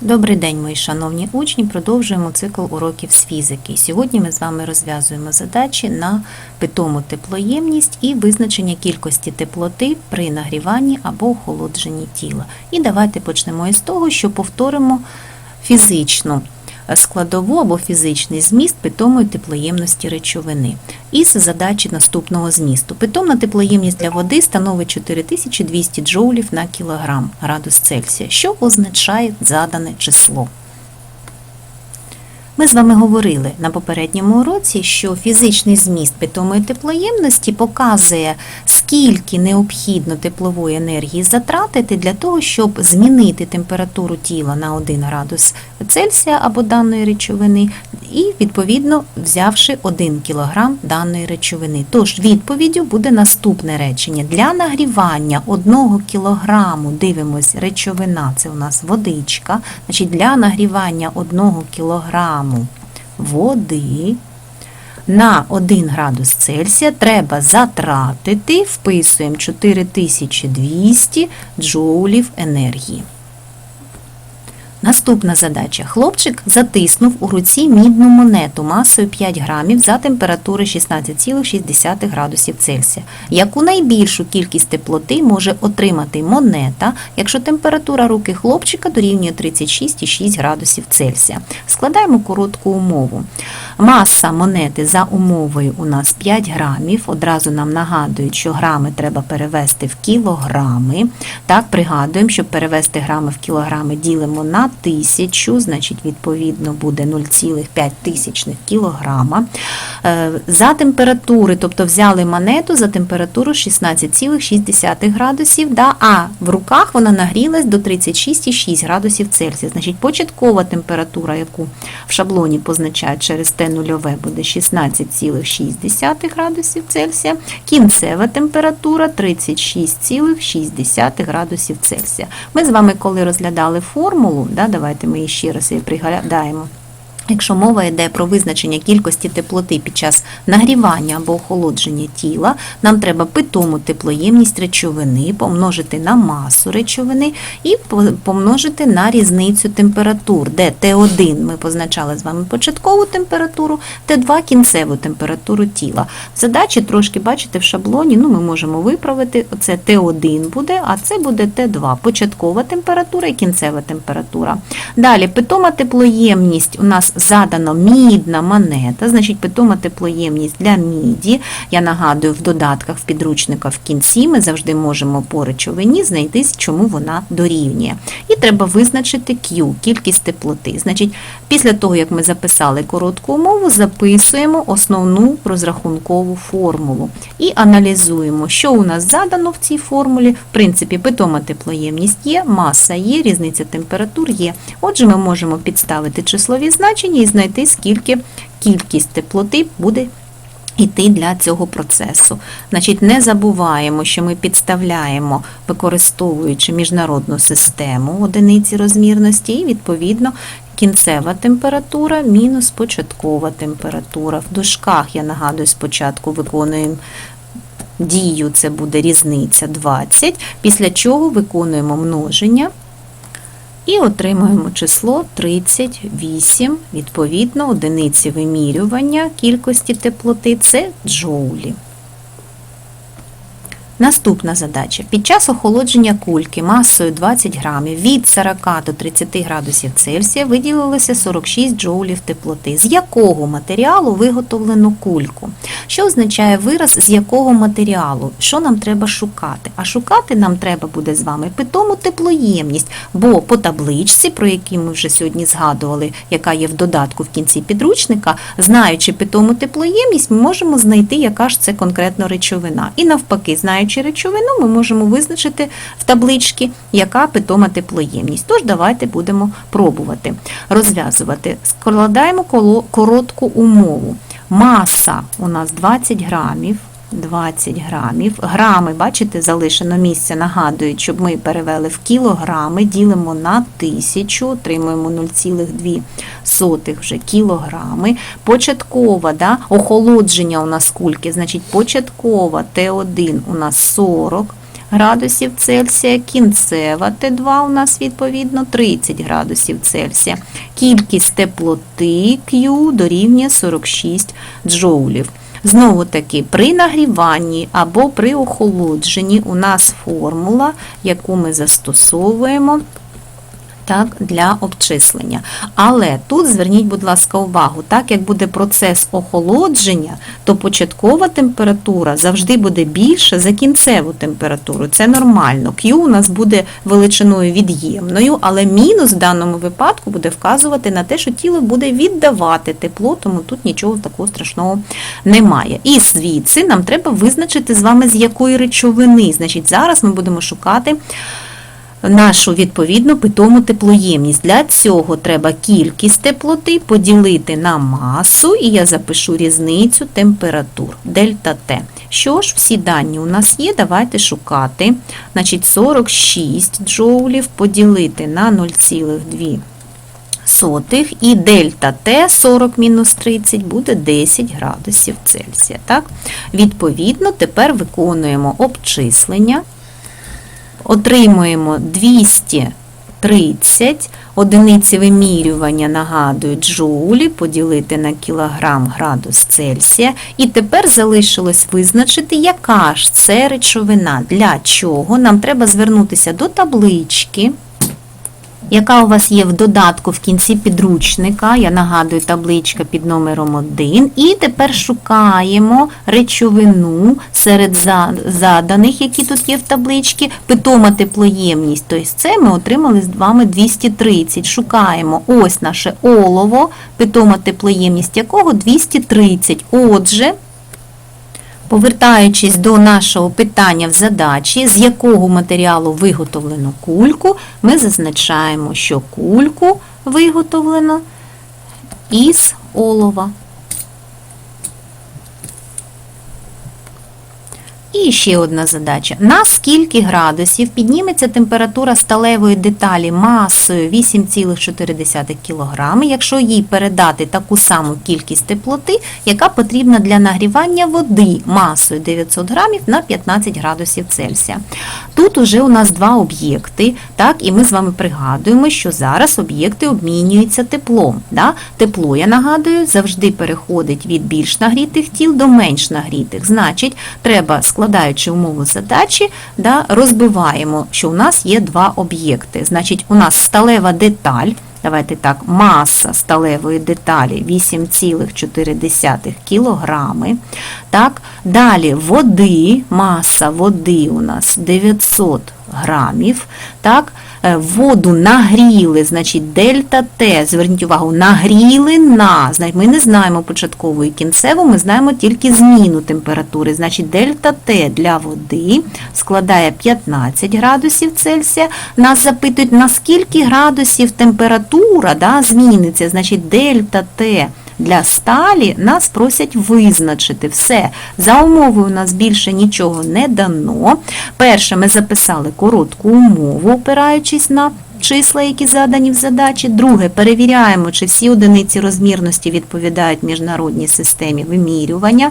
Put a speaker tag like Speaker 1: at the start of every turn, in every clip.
Speaker 1: Добрий день, мої шановні учні. Продовжуємо цикл уроків з фізики. Сьогодні ми з вами розв'язуємо задачі на питому теплоємність і визначення кількості теплоти при нагріванні або охолодженні тіла. І давайте почнемо із того, що повторимо фізичну складову або фізичний зміст питомої теплоємності речовини. Із задачі наступного змісту. Питомна теплоємність для води становить 4200 джоулів на кілограм градус Цельсія, що означає задане число. Ми з вами говорили на попередньому уроці, що фізичний зміст питомої теплоємності показує, скільки необхідно теплової енергії затратити для того, щоб змінити температуру тіла на 1 градус Цельсія або даної речовини, і відповідно взявши 1 кг даної речовини. Тож відповіддю буде наступне речення. Для нагрівання 1 кг, дивимось, речовина, це у нас водичка, значить для нагрівання 1 кг води на 1 градус Цельсія треба затратити, вписуємо 4200 джоулів енергії. Наступна задача. Хлопчик затиснув у руці мідну монету масою 5 грамів за температури 16,6 градусів Цельсія. Яку найбільшу кількість теплоти може отримати монета, якщо температура руки хлопчика дорівнює 36,6 градусів Цельсія? Складаємо коротку умову. Маса монети за умовою у нас 5 грамів. Одразу нам нагадують, що грами треба перевести в кілограми. Так, пригадуємо, щоб перевести грами в кілограми, ділимо на тисячу, значить, відповідно, буде 0,5 тисячних кілограма. Е, За температури, тобто взяли монету за температуру 16,6 градусів, да, а в руках вона нагрілась до 36,6 градусів Цельсія. Значить, початкова температура, яку в шаблоні позначають через Т нульове, буде 16,6 градусів Цельсія. Кінцева температура 36,6 градусів Цельсія. Ми з вами, коли розглядали формулу, да, давайте ми її ще раз її пригадаємо. Якщо мова йде про визначення кількості теплоти під час нагрівання або охолодження тіла, нам треба питому теплоємність речовини помножити на масу речовини і помножити на різницю температур, де Т1 ми позначали з вами початкову температуру, Т2 кінцеву температуру тіла. Задачі трошки, бачите, в шаблоні ну, ми можемо виправити, оце Т1 буде, а це буде Т2, початкова температура і кінцева температура. Далі, питома теплоємність у нас задано мідна монета, значить питома теплоємність для міді. Я нагадую, в додатках в підручниках в кінці ми завжди можемо по речовині знайти, чому вона дорівнює. І треба визначити Q, кількість теплоти. Значить, після того, як ми записали коротку умову, записуємо основну розрахункову формулу і аналізуємо, що у нас задано в цій формулі. В принципі, питома теплоємність є, маса є, різниця температур є. Отже, ми можемо підставити числові значення і знайти, скільки кількість теплоти буде йти для цього процесу. Значить, не забуваємо, що ми підставляємо, використовуючи міжнародну систему одиниці розмірності, і відповідно. Кінцева температура мінус початкова температура. В дужках, я нагадую, спочатку виконуємо дію, це буде різниця 20, після чого виконуємо множення і отримуємо число 38, відповідно, одиниці вимірювання кількості теплоти це джоулі. Наступна задача. Під час охолодження кульки масою 20 грамів від 40 до 30 градусів Цельсія виділилося 46 джоулів теплоти. З якого матеріалу виготовлено кульку? Що означає вираз з якого матеріалу? Що нам треба шукати? А шукати нам треба буде з вами питому теплоємність, бо по табличці, про які ми вже сьогодні згадували, яка є в додатку в кінці підручника, знаючи питому теплоємність, ми можемо знайти, яка ж це конкретно речовина. І навпаки, знаючи знаючи речовину, ми можемо визначити в табличці, яка питома теплоємність. Тож давайте будемо пробувати розв'язувати. Складаємо коротку умову. Маса у нас 20 грамів. 20 грамів. Грами, бачите, залишено місце, нагадують, щоб ми перевели в кілограми, ділимо на тисячу, отримуємо 0,2 вже кілограми. Початкова, да, охолодження у нас кульки, значить початкова Т1 у нас 40 градусів Цельсія, кінцева Т2 у нас відповідно 30 градусів Цельсія. Кількість теплоти Q дорівнює 46 джоулів. Знову таки, при нагріванні або при охолодженні у нас формула, яку ми застосовуємо так, для обчислення. Але тут зверніть, будь ласка, увагу, так як буде процес охолодження, то початкова температура завжди буде більша за кінцеву температуру. Це нормально. Q у нас буде величиною від'ємною, але мінус в даному випадку буде вказувати на те, що тіло буде віддавати тепло, тому тут нічого такого страшного немає. І звідси нам треба визначити з вами, з якої речовини. Значить, зараз ми будемо шукати нашу відповідну питому теплоємність. Для цього треба кількість теплоти поділити на масу, і я запишу різницю температур дельта Т. Що ж, всі дані у нас є, давайте шукати. Значить, 46 джоулів поділити на 0,2 сотих і дельта Т 40 мінус 30 буде 10 градусів Цельсія. Так? Відповідно, тепер виконуємо обчислення. Отримуємо 230 одиниці вимірювання, нагадую, джоулі поділити на кілограм градус Цельсія. І тепер залишилось визначити, яка ж це речовина, для чого? Нам треба звернутися до таблички яка у вас є в додатку в кінці підручника, я нагадую, табличка під номером 1. І тепер шукаємо речовину серед заданих, які тут є в табличці, питома теплоємність. Тобто це ми отримали з вами 230. Шукаємо ось наше олово, питома теплоємність якого 230. Отже, Повертаючись до нашого питання в задачі, з якого матеріалу виготовлено кульку, ми зазначаємо, що кульку виготовлено із олова. І ще одна задача. На скільки градусів підніметься температура сталевої деталі масою 8,4 кг, якщо їй передати таку саму кількість теплоти, яка потрібна для нагрівання води масою 900 грамів на 15 градусів Цельсія. Тут уже у нас два об'єкти, так, і ми з вами пригадуємо, що зараз об'єкти обмінюються теплом. Да? Тепло, я нагадую, завжди переходить від більш нагрітих тіл до менш нагрітих. Значить, треба складаючи умову задачі, да, розбиваємо, що у нас є два об'єкти. Значить, у нас сталева деталь, давайте так, маса сталевої деталі 8,4 кг. Так, далі води, маса води у нас 900 грамів. Так, воду нагріли, значить дельта Т, зверніть увагу, нагріли на, значить, ми не знаємо початкову і кінцеву, ми знаємо тільки зміну температури. Значить, дельта Т для води складає 15 градусів Цельсія. Нас запитують, на скільки градусів температура да, зміниться, значить дельта Т для сталі нас просять визначити все. За умовою у нас більше нічого не дано. Перше, ми записали коротку умову, опираючись на числа, які задані в задачі. Друге, перевіряємо, чи всі одиниці розмірності відповідають міжнародній системі вимірювання.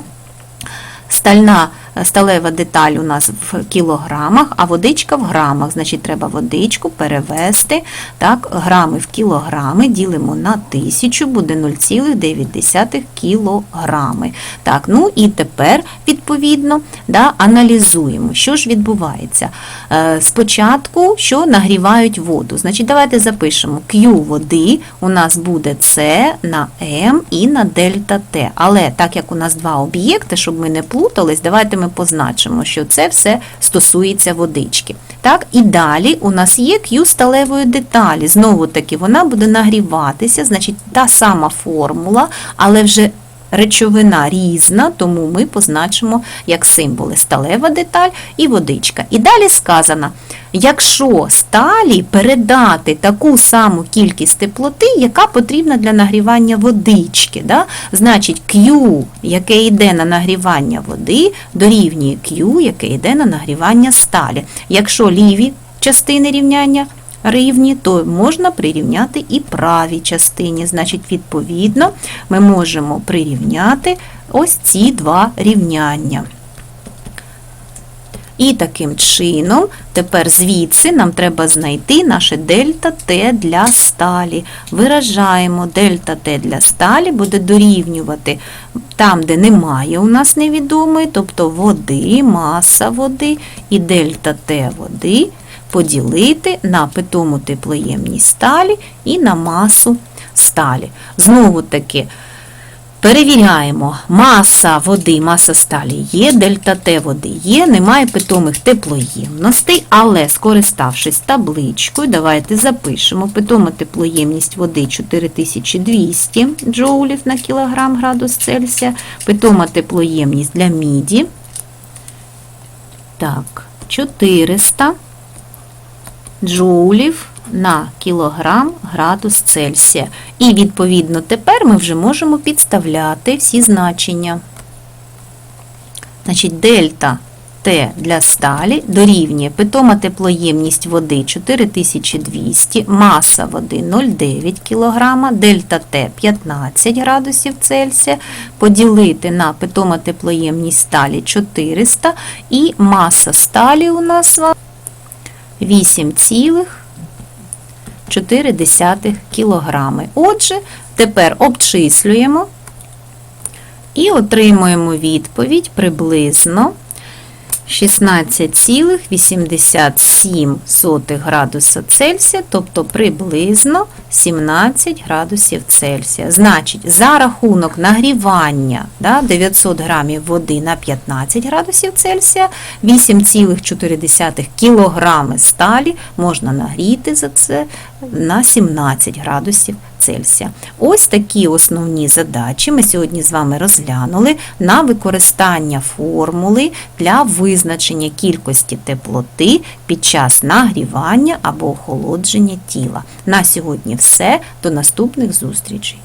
Speaker 1: Стальна сталева деталь у нас в кілограмах, а водичка в грамах. Значить, треба водичку перевести. Так, Грами в кілограми ділимо на тисячу, буде 0,9 кілограми. Так, ну і тепер, відповідно, да, аналізуємо, що ж відбувається. Е, Спочатку, що нагрівають воду. Значить, давайте запишемо Q води, у нас буде С на М і на дельта Т. Але так як у нас два об'єкти, щоб ми не плутались, давайте ми позначимо, що це все стосується водички. Так, І далі у нас є Q сталевої деталі. Знову таки, вона буде нагріватися, значить, та сама формула, але вже речовина різна, тому ми позначимо як символи сталева деталь і водичка. І далі сказано, якщо сталі передати таку саму кількість теплоти, яка потрібна для нагрівання водички, да? значить Q, яке йде на нагрівання води, дорівнює Q, яке йде на нагрівання сталі. Якщо ліві частини рівняння рівні, то можна прирівняти і правій частині. Значить, відповідно, ми можемо прирівняти ось ці два рівняння. І таким чином, тепер звідси нам треба знайти наше дельта Т для сталі. Виражаємо дельта Т для сталі буде дорівнювати там, де немає у нас невідомої, тобто води, маса води і дельта Т води поділити на питому теплоємність сталі і на масу сталі. Знову таки, Перевіряємо, маса води, маса сталі. Є, дельта Т води. Є, немає питомих теплоємностей, але скориставшись табличкою, давайте запишемо. Питома теплоємність води 4200 джоулів на кілограм градус Цельсія, питома теплоємність для міді. Так, 400 джоулів на кілограм градус Цельсія. І, відповідно, тепер ми вже можемо підставляти всі значення. Значить, дельта Т для сталі дорівнює питома теплоємність води 4200, маса води 0,9 кг, дельта Т 15 градусів Цельсія, поділити на питома теплоємність сталі 400 і маса сталі у нас 8,4 кілограми. Отже, тепер обчислюємо і отримуємо відповідь приблизно 16,87 градуса Цельсія, тобто приблизно 17 градусів Цельсія. Значить, за рахунок нагрівання да, 900 грамів води на 15 градусів Цельсія, 8,4 кілограми сталі можна нагріти за це на 17 градусів Цельсія. Ось такі основні задачі ми сьогодні з вами розглянули на використання формули для визначення кількості теплоти під час нагрівання або охолодження тіла. На сьогодні все. До наступних зустрічей!